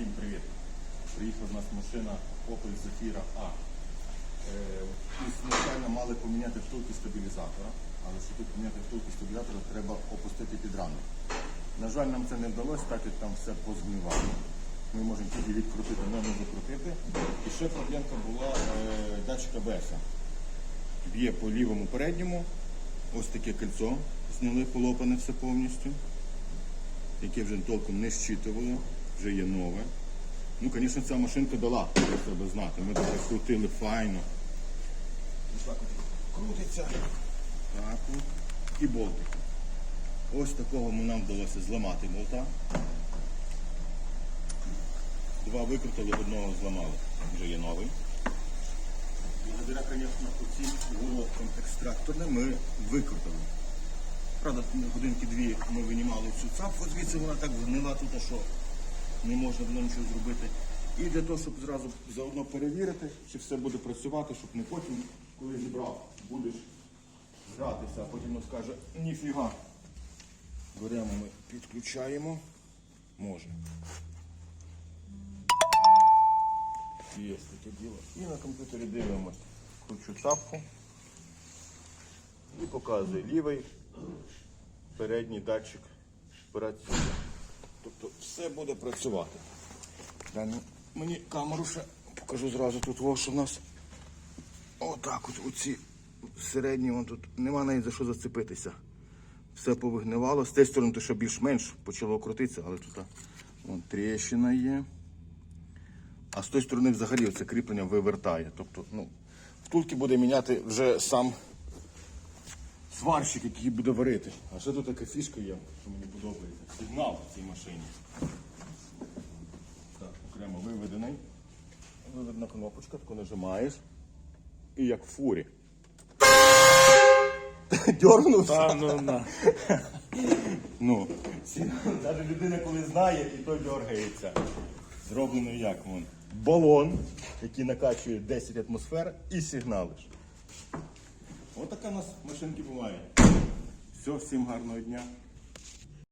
Всім привіт! Приїхала в нас машина Opel Zafira A. Е, Ізначально мали поміняти втулки стабілізатора, але щоб поміняти втулки стабілізатора, треба опустити підрамник. На жаль, нам це не вдалося, так як там все позмивало. Ми можемо тільки відкрутити, але не закрутити. І ще проблемка була е, датчик АБС. Б'є по лівому передньому, ось таке кольцо, зняли полопане все повністю яке вже толком не щитувало, вже є нове. Ну, звісно, ця машинка дала про себе знати. Ми так крутили файно. Ось так от крутиться. Так от. І болтик. Ось такого нам вдалося зламати болта. Два викрутили, одного зламали. Вже є новий. Благодаря, звісно, оцім головкам екстракторним ми викрутили. Правда, годинки-дві ми винімали цю цапку, звідси вона так гнила тут, що не можна було нічого зробити. І для того, щоб зразу заодно перевірити, чи все буде працювати, щоб не потім, коли зібрав, будеш гратися, а потім він скаже, ніфіга. Беремо ми, підключаємо. Може. Є таке діло. І на комп'ютері дивимося. Кручу цапку і показує лівий передній датчик працює. Тобто все буде працювати. Дай мені камеру ще покажу зразу тут, во, що в нас. Отак от оці середні, вон тут нема навіть за що зацепитися. Все повигнивало. З цієї сторони то ще більш-менш почало крутитися, але тут вон, тріщина є. А з тої сторони взагалі це кріплення вивертає. Тобто, ну, втулки буде міняти вже сам сварщик, який буде варити. А ще тут така фішка є, що мені подобається. Сигнал в цій машині. Так, окремо виведений. Виведена кнопочка, таку нажимаєш. І як в фурі. Дьорнувся. Та, ну, на. Ну, навіть людина, коли знає, і то дергається. Зроблено як вон. Балон, який накачує 10 атмосфер і сигналиш. Ось така у нас машинки буває. Все, всім гарного дня.